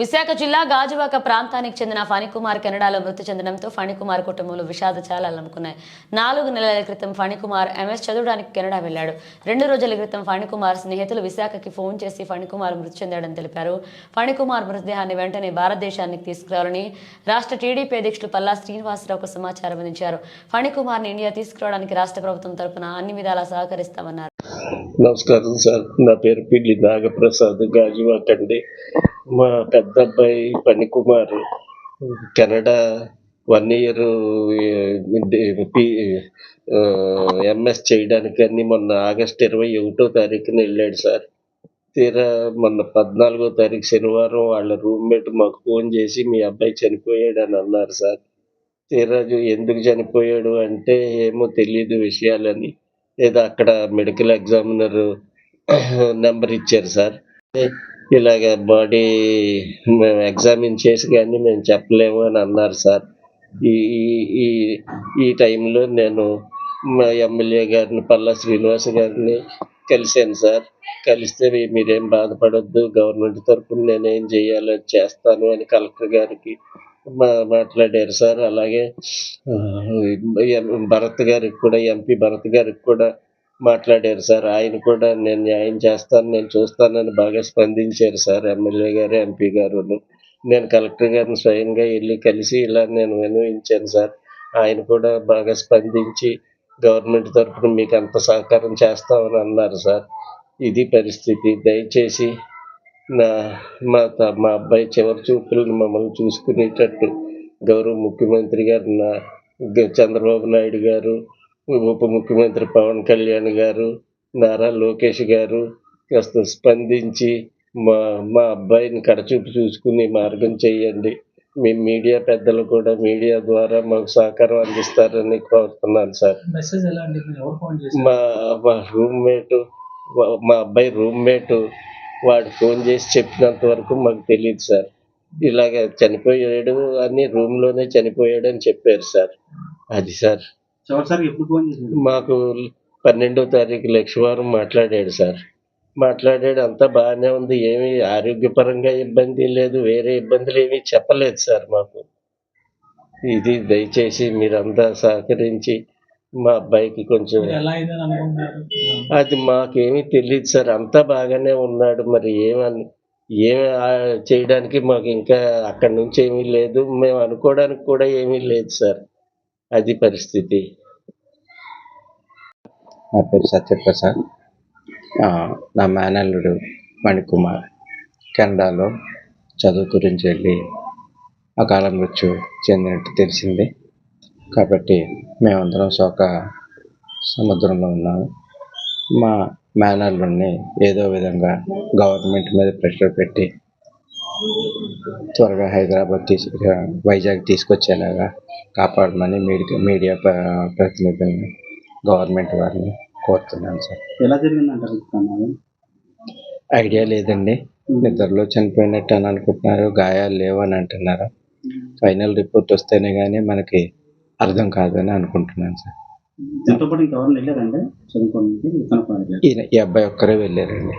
విశాఖ జిల్లా గాజువాక ప్రాంతానికి చెందిన ఫణికుమార్ కెనడాలో మృతి చెందడంతో ఫణికుమార్ కుటుంబంలో విషాద చాలాలు అమ్ముకున్నాయి. నాలుగు నెలల క్రితం ఫణికుమార్ ఎంఎస్ చదవడానికి కెనడా వెళ్ళాడు. రెండు రోజుల క్రితం ఫణికుమార్ స్నేహితులు విశాఖకి ఫోన్ చేసి ఫణికుమార్ మృతి చెందాడని తెలిపారు. ఫణికుమార్ మృతదేహాన్ని వెంటనే భారతదేశానికి తీసుకురావాలని రాష్ట్ర టీడీపీ అధ్యక్షులు పల్లా శ్రీనివాసరావుకు సమాచారం అందించారు. ఫణికుమార్ని ఇండియా తీసుకురావడానికి రాష్ట్ర ప్రభుత్వం తరపున అన్ని విధాలా సహకరిస్తామన్నారు. నమస్కారం సార్. నా పేరు పిల్లి నాగప్రసాద్ గాజువాక్ అండి. మా పెద్ద అబ్బాయి Phanikumar Canada one year MS చేయడానికి మొన్న ఆగస్ట్ ఇరవై ఒకటో తారీఖున వెళ్ళాడు సార్. తీరా మొన్న పద్నాలుగో తారీఖు శనివారం వాళ్ళ రూమ్మేట్ మాకు ఫోన్ చేసి మీ అబ్బాయి చనిపోయాడు అని అన్నారు సార్. తీరా ఎందుకు చనిపోయాడు అంటే ఏమో తెలియదు విషయాలని ఏదో అక్కడ మెడికల్ ఎగ్జామినర్ నెంబర్ ఇచ్చారు సార్. ఇలాగ బాడీ మేము ఎగ్జామిన్ చేసి కానీ మేము చెప్పలేము అని అన్నారు సార్. ఈ ఈ- ఈ ఈ టైంలో నేను మా ఎమ్మెల్యే గారిని పల్లా శ్రీనివాస్ గారిని కలిశాను సార్. కలిస్తే మీరేం బాధపడొద్దు గవర్నమెంట్ తరఫున నేనేం చేయాలో చేస్తాను అని కలెక్టర్ గారికి మాట్లాడారు సార్. అలాగే ఎం- భరత్ గారికి కూడా ఎంపీ భరత్ గారికి కూడా మాట్లాడారు సార్. ఆయన కూడా నేను న్యాయం చేస్తాను నేను చూస్తానని బాగా స్పందించారు సార్ ఎమ్మెల్యే గారు ఎంపీ గారు నేను కలెక్టర్ గారిని స్వయంగా వెళ్ళి కలిసి ఇలా నేను వినియోగించాను సార్. ఆయన కూడా బాగా స్పందించి గవర్నమెంట్ తరఫున మీకు అంత సహకారం చేస్తామని అన్నారు సార్. ఇది పరిస్థితి. దయచేసి నా మా త- మా అబ్బాయి చివరి చూపులను మమ్మల్ని చూసుకునేటట్టు గౌరవ ముఖ్యమంత్రి గారు నా చంద్రబాబు నాయుడు గారు ఉప ముఖ్యమంత్రి పవన్ కళ్యాణ్ గారు నారా లోకేష్ గారు కాస్త స్పందించి మా మా అబ్బాయిని కడచూపు చూసుకుని మార్గం చేయండి. మీ మీడియా పెద్దలు కూడా మీడియా ద్వారా మాకు సహకారం అందిస్తారని కోరుతున్నాను సార్. మా మా రూమ్మేట్ మా అబ్బాయి రూమ్మేట్ వాడు ఫోన్ చేసి చెప్పినంత వరకు మాకు తెలియదు సార్. ఇలాగ చనిపోయాడు అని రూమ్లోనే చనిపోయాడు అని చెప్పారు సార్. అది సార్. మాకు పన్నెండో తారీఖు లక్షవారం మాట్లాడాడు సార్. మాట్లాడాడు అంతా బాగానే ఉంది ఏమీ ఆరోగ్యపరంగా ఇబ్బంది లేదు వేరే ఇబ్బందులు ఏమీ చెప్పలేదు సార్ మాకు. ఇది దయచేసి మీరంతా సహకరించి మా అబ్బాయికి కొంచెం అది మాకేమీ తెలియదు సార్. అంతా బాగానే ఉన్నాడు. మరి ఏమని ఏమి ఆ చేయడానికి మాకు ఇంకా అక్కడి నుంచి ఏమీ లేదు. మేము అనుకోవడానికి కూడా ఏమీ లేదు సార్. అది పరిస్థితి. నా పేరు సత్యప్రసాద్. ఆ, నా మేనల్లుడు మణికుమార్. కెనడాలో చదువు గురించి వెళ్ళి అకాల మృత్యు చెందినట్టు తెలిసింది. కాబట్టి మేమందరం శోక సముద్రంలో ఉన్నాము మా మేనల్లుడిని ఏదో విధంగా గవర్నమెంట్ మీద ప్రెషర్ పెట్టి త్వరగా హైదరాబాద్ తీసు వైజాగ్ తీసుకొచ్చేలాగా కాపాడమని మీడియా మీడియా ప్ర- ప్రతినిధులను గవర్నమెంట్ వారిని కోరుతున్నాను సార్. ఎలా జరిగిందంటారు ప్రమాదం? ఐడియా లేదండి. నిద్రలో చనిపోయినట్టు అని అనుకుంటున్నారు. గాయాలు లేవు అని అంటున్నారు ఫైనల్ రిపోర్ట్ వస్తేనే కానీ మనకి అర్థం కాదని అనుకుంటున్నాను సార్. దీంతో పాటు ఇంకెవరు వెళ్ళారండి? చదువుకోవడానికి ఈ అబ్బాయి ఒక్కరే వెళ్ళారండి.